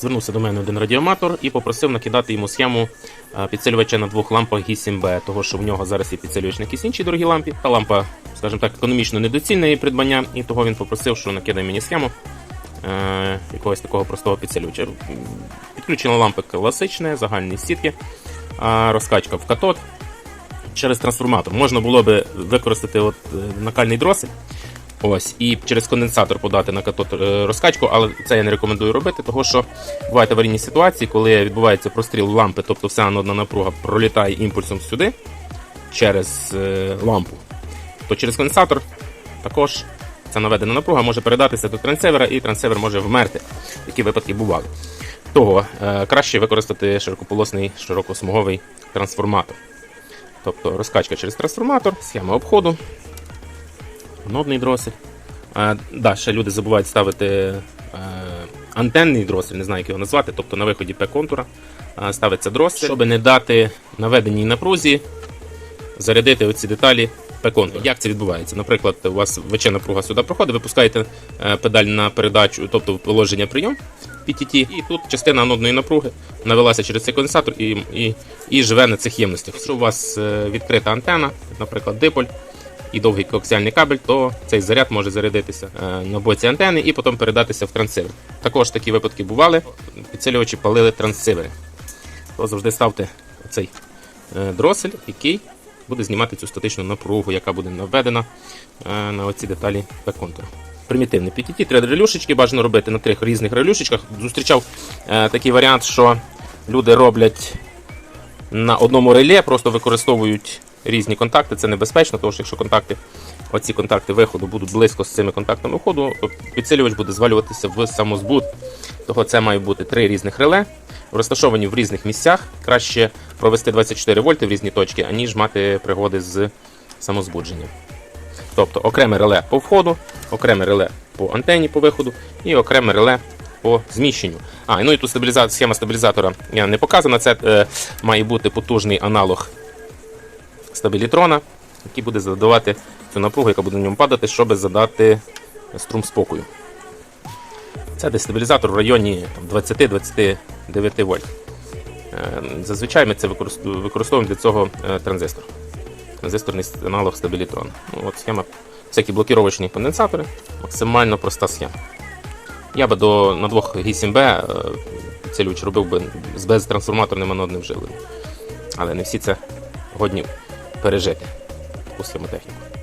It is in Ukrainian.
Звернувся до мене один радіоматор і попросив накидати йому схему е, підсилювача на двох лампах G7B, того що в нього зараз є підсилювач на якісь інші дорогі лампі. Та лампа, скажімо так, економічно недоцільна її придбання, і того він попросив, що накидай мені схему е, якогось такого простого підсилювача. Підключена лампа класична, загальні сітки, а розкачка в катод через трансформатор. Можна було би використати от, е, накальний дросель. Ось, і через конденсатор подати на катод е, розкачку, але це я не рекомендую робити, тому що бувають аварійні ситуації, коли відбувається простріл лампи, тобто вся анодна напруга пролітає імпульсом сюди через е, лампу, то через конденсатор також ця наведена напруга може передатися до трансевера, і трансевер може вмерти. Такі випадки бували. Того е, краще використати широкополосний широкосмуговий трансформатор. Тобто розкачка через трансформатор, схема обходу, нодний дросель. А, да, ще люди забувають ставити е, антенний дросель, не знаю, як його назвати, тобто на виході П-контура ставиться дросель, щоб не дати наведеній напрузі зарядити оці деталі П-контур. Як це відбувається? Наприклад, у вас ВЧ напруга сюди проходить, ви пускаєте е, педаль на передачу, тобто в положення прийом PTT, і тут частина анодної напруги навелася через цей конденсатор і, і, і живе на цих ємностях. Якщо у вас е, відкрита антена, наприклад, диполь, і довгий коаксіальний кабель, то цей заряд може зарядитися е, на боці антени і потім передатися в трансивер. Також такі випадки бували. Підсилювачі палили трансивери. То завжди ставте цей дросель, який буде знімати цю статичну напругу, яка буде наведена е, на оці деталі П-контуру. Примітивний PTT, три релюшечки бажано робити на трьох різних релюшечках. Зустрічав е, такий варіант, що люди роблять на одному реле, просто використовують різні контакти. Це небезпечно, тому що якщо контакти, оці контакти виходу будуть близько з цими контактами входу, підсилювач буде звалюватися в самозбут. Того це має бути три різних реле, розташовані в різних місцях. Краще провести 24 вольти в різні точки, аніж мати пригоди з самозбудженням. Тобто окреме реле по входу, окреме реле по антені по виходу і окреме реле по зміщенню. А, ну і тут стабіліза... схема стабілізатора я не показана. Це е, має бути потужний аналог стабілітрона, який буде задавати цю напругу, яка буде на ньому падати, щоб задати струм спокою. Це дестабілізатор в районі 20-29 вольт. Е, Зазвичай ми це використовуємо для цього е, транзистор. Транзисторний аналог стабілітрона. Ну, от схема, всякі блокіровочні конденсатори, максимально проста схема. Я би до, на двох G7B підсилювач робив би з безтрансформаторним анодним живленням. Але не всі це годні пережити таку схемотехніку.